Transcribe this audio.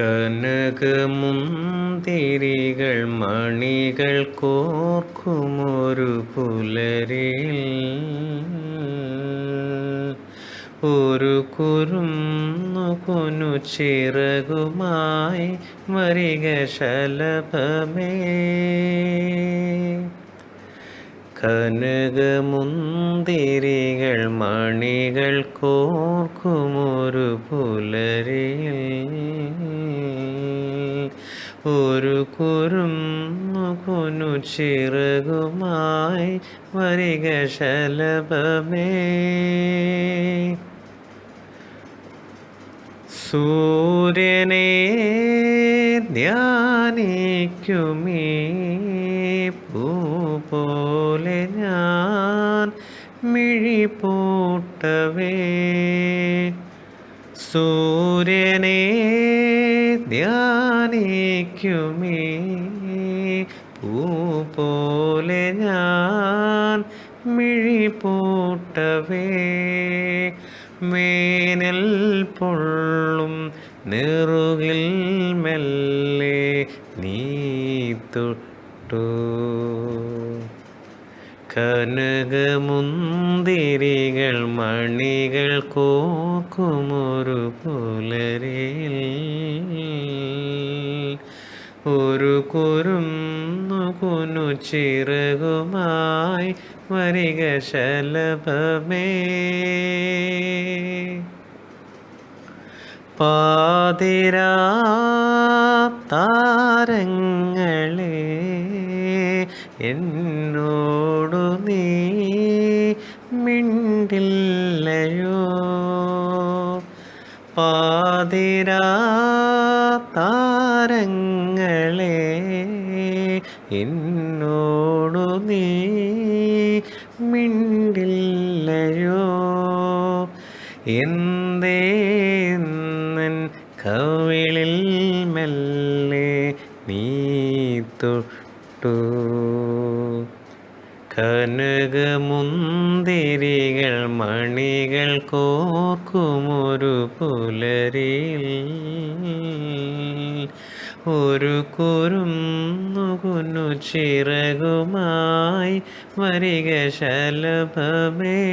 കനകമുന്തിരികൾ മണികൾ കോർക്കുമൊരു പുലരിൽ. ഒരു കുരുന്നു കുനു ചിറകുമായി വരിക ശലഭമേ. കനകമുന്തിരികൾ മണികൾ കോർക്കുമൊരു പുലരിൽ. ഒരു കുരുന്നു കുനു ചിറകുമായി വരിക ശലഭമേ. സൂര്യനെ ധ്യാനിക്കുമീ പൂ പോലെ ഞാൻ മിഴി പൂട്ടവേ സൂര്യനെ ധ്യാനിക്കുമേ. പൂ പോലെ ഞാൻ മിഴി പൂട്ടവേ വേനൽ പൊള്ളും നെറുകിൽ മെല്ലെ നീ തൊട്ടു. കനകമുന്തിരികൾ മണികൾ കോക്കുമൊരു പുലരിൽ. ഒരു കുരുന്നു കുനു ചിറകുമായി വരിക ശലഭമേ. പാതിരാ താരങ്ങളെ എന്നോടു മിണ്ടില്ലയോ പാതിരാ താരങ്ങളെ എന്നോടു നീ മിണ്ടില്ലയോ? എന്തേ കവിളിൽ മെല്ലെ നീ തൊട്ടു കനകമുന്തിരികൾ മണികൾ കോർക്കുമൊരു പുലരിൽ. ഒരു കുരുന്നുകുന്നു ചിറകുമായി വരിക ശലഭമേ.